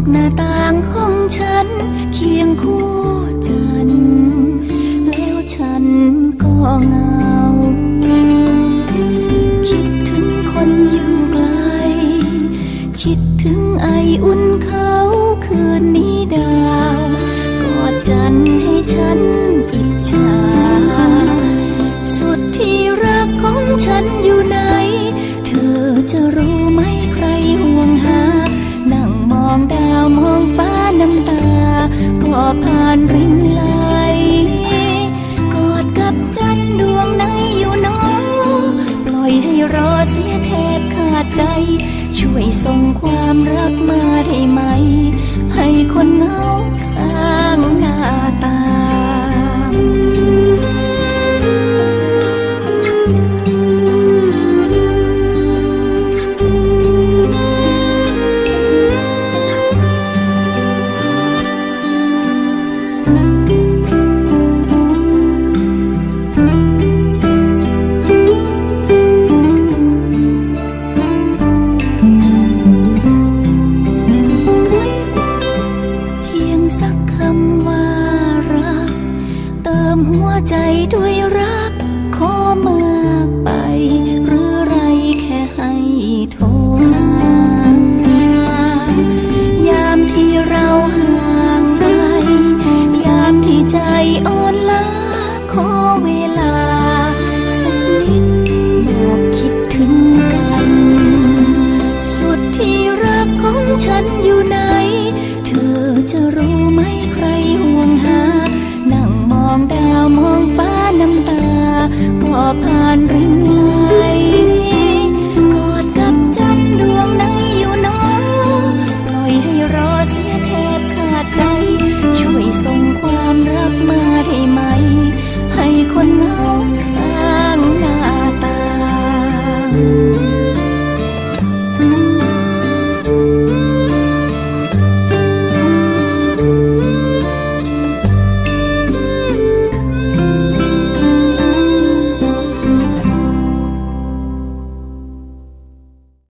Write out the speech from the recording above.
อกหน้าต่างห้องฉัน เคียงคู่จัน แล้วฉันก็เหงา คิดถึงคนอยู่ไกล คิดถึงไออุ่นเขาคืนนี้ ผ่านรินไหลกอดกับจันดวงไหนอยู่นอปล่อยให้รอเสียแทบขาดใจ ช่วยส่งความรักมาได้ไหม ให้คนเหงา ด้วยรัก อ่อนล้าขอเวลา สักนิดบอกคิดถึงกัน สุดที่รักของฉันอยู่ไหน เธอจะรู้ไหมใครห่วงหา นั่งมองดาวมองฟ้าน้ำตาก็ผ่านริ้ง